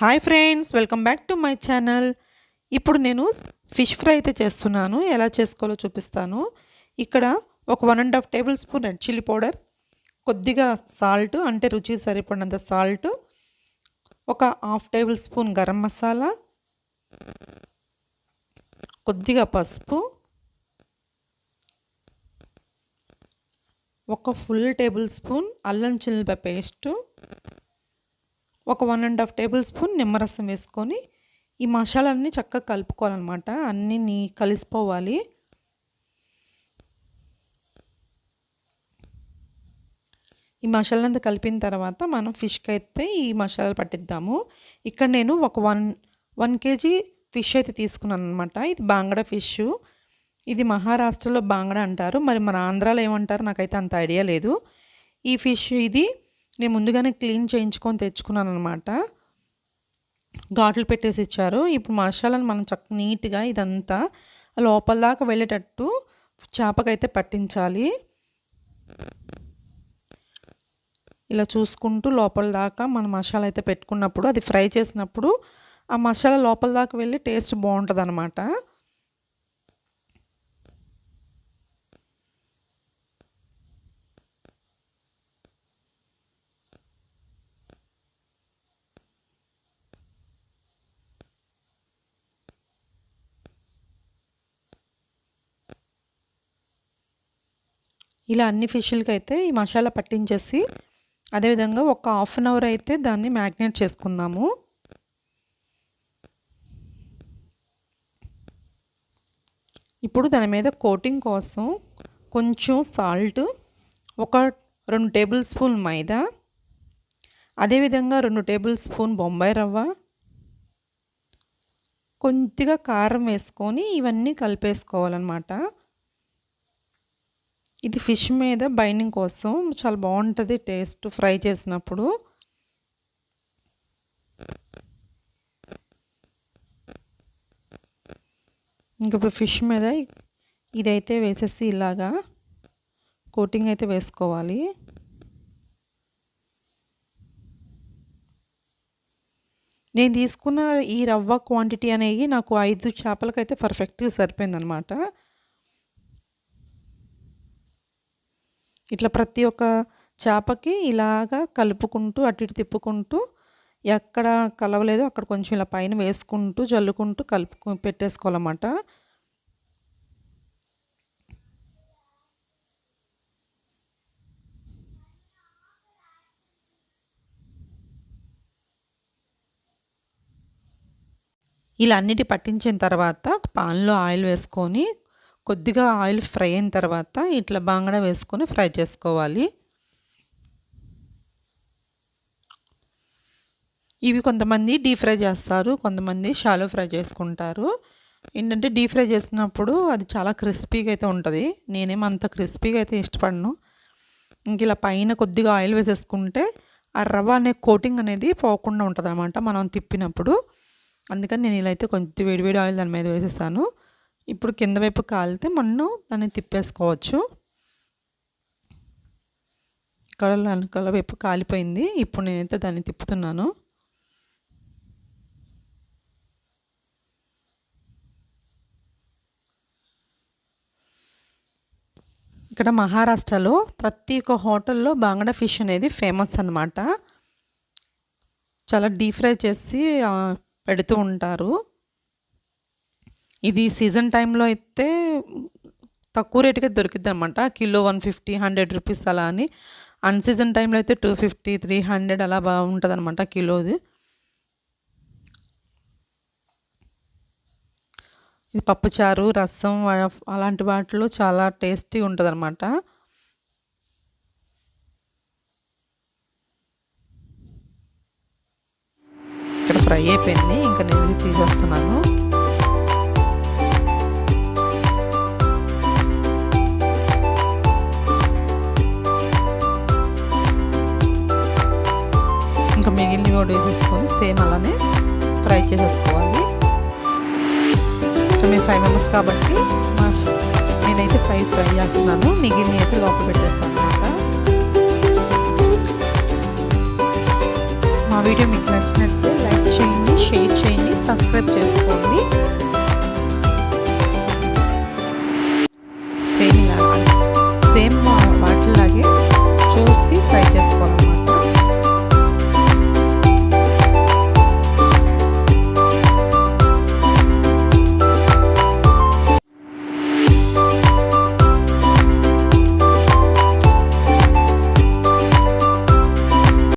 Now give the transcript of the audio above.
Hi friends welcome back to my channel. ఇప్పుడు నేను fish fry అయితే చేస్తున్నాను. ఎలా చేసుకోవాలో చూపిస్తాను. ఇక్కడ ఒక one and half tablespoon red chilli powder కొద్దిగా సాల్ట్ అంటే రుచి సరిపడినంత సాల్ట్ ఒక half tablespoon garam masala కొద్దిగా పసుపు ఒక ఫుల్ టేబుల్ స్పూన్ అల్లం చిల్లిపాయ పేస్టు ఒక one and half tablespoon నిమ్మరసం వేసుకొని ఈ మసాలాన్ని చక్కగా కలుపుకోవాలన్నమాట. అన్నీ నీ కలిసిపోవాలి. ఈ మసాలాంతా కలిపిన తర్వాత మనం ఫిష్కి అయితే ఈ మసాలాలు పట్టిద్దాము. ఇక్కడ నేను ఒక వన్ వన్ కేజీ ఫిష్ అయితే తీసుకున్నాను అనమాట ఇది బాంగడా ఫిష్ ఇది మహారాష్ట్రలో బాంగడా అంటారు. మరి మన ఆంధ్రాలో ఏమంటారు నాకైతే అంత ఐడియా లేదు. ఈ ఫిష్ ఇది నేను ముందుగానే క్లీన్ చేయించుకొని తెచ్చుకున్నాను అనమాట ఘాట్లు పెట్టేసి ఇచ్చారు. ఇప్పుడు మసాలాను మనం చక్క నీట్గా ఇదంతా లోపల దాకా వెళ్ళేటట్టు చేపకైతే పట్టించాలి. ఇలా చూసుకుంటూ లోపల దాకా మన మసాలా అయితే పెట్టుకున్నప్పుడు అది ఫ్రై చేసినప్పుడు ఆ మసాలా లోపల దాకా వెళ్ళి టేస్ట్ బాగుంటుంది అనమాట ఇలా అన్ని ఫిష్లకి అయితే ఈ మసాలా పట్టించేసి అదేవిధంగా ఒక హాఫ్ అన్ అవర్ అయితే దాన్ని మ్యాగ్నేట్ చేసుకుందాము. ఇప్పుడు దాని మీద కోటింగ్ కోసం కొంచెం సాల్ట్ ఒక రెండు టేబుల్ స్పూన్ మైదా అదేవిధంగా రెండు టేబుల్ స్పూన్ బొంబాయి రవ్వ కొద్దిగా కారం వేసుకొని ఇవన్నీ కలిపేసుకోవాలన్నమాట. ఇది ఫిష్ మీద బైండింగ్ కోసం చాలా బాగుంటుంది టేస్ట్ ఫ్రై చేసినప్పుడు. ఇంక ఇప్పుడు ఫిష్ మీద ఇదైతే వేసేసి ఇలాగా కోటింగ్ అయితే వేసుకోవాలి. నేను తీసుకున్న ఈ రవ్వ క్వాంటిటీ అనేవి నాకు ఐదు చేపలకైతే పర్ఫెక్ట్గా సరిపోయిందనమాట. ఇట్లా ప్రతి ఒక్క చేపకి ఇలాగా కలుపుకుంటూ అటు ఇటు తిప్పుకుంటూ ఎక్కడ కలవలేదో అక్కడ కొంచెం ఇలా పైన వేసుకుంటూ జల్లుకుంటూ కలుపు పెట్టేసుకోవాలన్నమాట. ఇలా అన్నిటి పట్టించిన తర్వాత పాన్లో ఆయిల్ వేసుకొని కొద్దిగా ఆయిల్ ఫ్రై అయిన తర్వాత ఇట్లా బాంగడ వేసుకొని ఫ్రై చేసుకోవాలి. ఇవి కొంతమంది డీప్ ఫ్రై చేస్తారు కొంతమంది షాలో ఫ్రై చేసుకుంటారు. ఏంటంటే డీప్ ఫ్రై చేసినప్పుడు అది చాలా క్రిస్పీగా అయితే ఉంటుంది. నేనేం అంత క్రిస్పీగా అయితే ఇష్టపడను. ఇంక ఇలా పైన కొద్దిగా ఆయిల్ వేసేసుకుంటే ఆ రవ్వ అనే కోటింగ్ అనేది పోకుండా ఉంటుంది అనమాట మనం తిప్పినప్పుడు. అందుకని నేను ఇలా అయితే కొంచెం వేడివేడి ఆయిల్ దాని మీద వేసేసాను. ఇప్పుడు కింద వైపు కాలితే మనం దాన్ని తిప్పేసుకోవచ్చు. ఇక్కడ వెనకాల వైపు కాలిపోయింది. ఇప్పుడు నేనైతే దాన్ని తిప్పుతున్నాను. ఇక్కడ మహారాష్ట్రలో ప్రతి ఒక్క హోటల్లో బాంగడా ఫిష్ అనేది ఫేమస్ అనమాట చాలా డీప్ ఫ్రై చేసి పెడుతూ ఉంటారు. ఇది సీజన్ టైంలో అయితే తక్కువ రేటుకే దొరికిద్ది అనమాట kilo one fifty hundred rupees అలా అని. అన్సీజన్ టైంలో అయితే టూ ఫిఫ్టీ త్రీ హండ్రెడ్ అలా బాగుంటుంది అనమాట కిలోది. ఇది పప్పుచారు రసం అలాంటి వాటిలో చాలా టేస్టీ ఉంటుంది అనమాట ఇక్కడ ఫ్రై అయిపోయింది. ఇంకా నేను తీసేస్తున్నాను. మిగిలిన కూడా వేసేసుకొని సేమ్ అలానే ఫ్రై చేసేసుకోవాలి. మేము ఫైవ్ మెంబర్స్ కాబట్టి మా నేనైతే ఫైవ్ ఫ్రై చేస్తున్నాను. మిగిలిన అయితే లోపల పెట్టేస్తాను అనమాట మా వీడియో మీకు నచ్చినట్లయితే లైక్ చేయండి షేర్ చేయండి సబ్స్క్రైబ్ చేసుకోండి. Same same